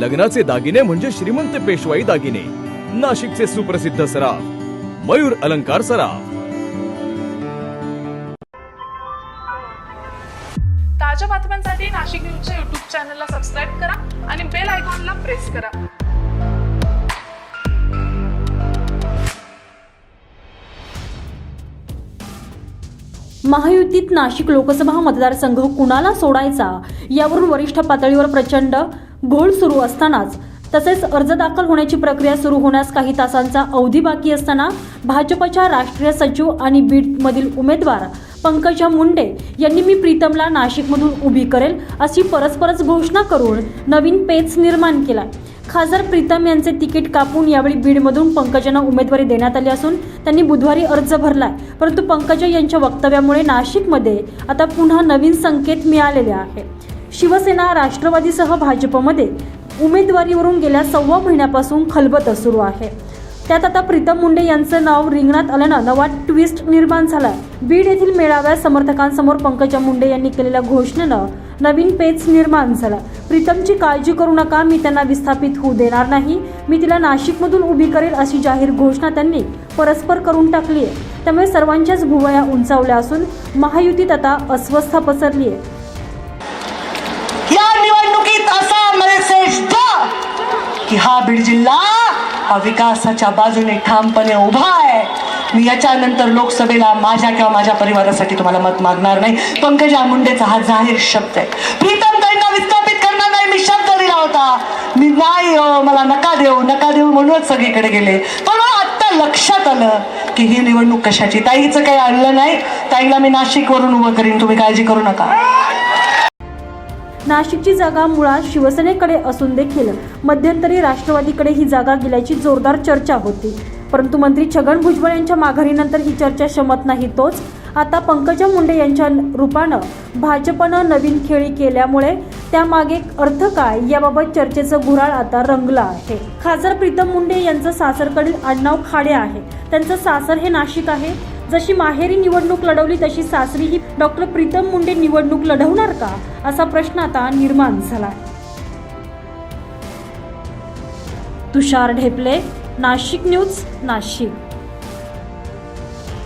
लग्नाचे दागिने म्हणजे श्रीमंत पेशवाई दागिने. नाशिकचे सुप्रसिद्ध सराफ मयूर अलंकार सराफ. ताज्या बातम्यांसाठी नाशिक न्यूजच्या युट्यूब चॅनलला सबस्क्राईब करा आणि बेल आयकॉनला प्रेस करा. महायुतीत नाशिक लोकसभा मतदारसंघ कुणाला सोडायचा? यावरून वरिष्ठ पातळीवर प्रचंड घोळ सुरू असतानाच. तसेच अर्ज दाखल होण्याची प्रक्रिया सुरू होण्यास काही तासांचा अवधी बाकी असताना भाजपच्या राष्ट्रीय सचिव आणि बीडमधील उमेदवार पंकजा मुंडे यांनी मी प्रीतमला नाशिकमधून उभी करेल अशी परस्परच घोषणा करून नवीन पेच निर्माण केला खासदार प्रीतम यांचे तिकीट कापून यावेळी बीडमधून पंकजांना उमेदवारी देण्यात आली असून त्यांनी बुधवारी अर्ज भरलाय. परंतु पंकजा यांच्या वक्तव्यामुळे नाशिकमध्ये आता पुन्हा नवीन संकेत मिळालेले आहे शिवसेना राष्ट्रवादीसह भाजपमध्ये उमेदवारीवरून गेल्या सव्वा महिन्यापासून खलबत सुरू आहे. त्यात आता प्रीतम मुंडे यांचं नाव रिंगणात आल्यानं नवा ट्विस्ट निर्माण झाला बीड येथील मेळाव्यात समर्थकांसमोर पंकजा मुंडे यांनी केलेल्या घोषणेनं नवीन पेच निर्माण झाला. प्रीतमची काळजी करू नका मी त्यांना विस्थापित होऊ देणार नाही. मी तिला नाशिकमधून उभी करेल अशी जाहीर घोषणा त्यांनी परस्पर करून टाकली आहे त्यामुळे सर्वांच्याच भुवया उंचावल्या असून महायुतीत आता अस्वस्था पसरली आहे की हा बीड जिल्हा हा विकासाच्या बाजूने ठामपणे उभा आहे. मी याच्यानंतर लोकसभेला माझ्या किंवा माझ्या परिवारासाठी तुम्हाला मत मागणार नाही. पंकजा मुंडेचा हा जाहीर शब्द आहे. प्रीतम ताईंना विस्थापित करणार नाही. मी शब्द दिला होता. मी नाही हो, मला नका देऊ नका देऊ म्हणूनच सगळीकडे गेले. पण हो, आत्ता लक्षात आलं की ही निवडणूक कशाची? ताईचं काही आणलं नाही. ताईला मी नाशिकवरून उभं करीन. तुम्ही काळजी करू नका. नाशिकची जागा मुळात शिवसेनेकडे असून देखील मध्यंतरी राष्ट्रवादीकडे ही जागा गेल्याची जोरदार चर्चा होती. परंतु मंत्री छगन भुजबळ यांच्या माघारीनंतर ही चर्चा शमत नाही तोच. आता पंकजा मुंडे यांच्या रूपानं भाजपनं नवीन खेळी केल्यामुळे त्यामागे अर्थ काय याबाबत चर्चेचं गुराळ आता रंगलं आहे. खासदार प्रीतम मुंडे यांचं सासरकडील आडनाव खाडे आहे. त्यांचं सासर हे नाशिक आहे. जशी माहेरी निवडणूक लढवली तशी सासरीही डॉक्टर प्रीतम मुंडे निवडणूक लढवणार का? असा प्रश्न आता निर्माण झाला तुषार ढेपले नाशिक न्यूज नाशिक.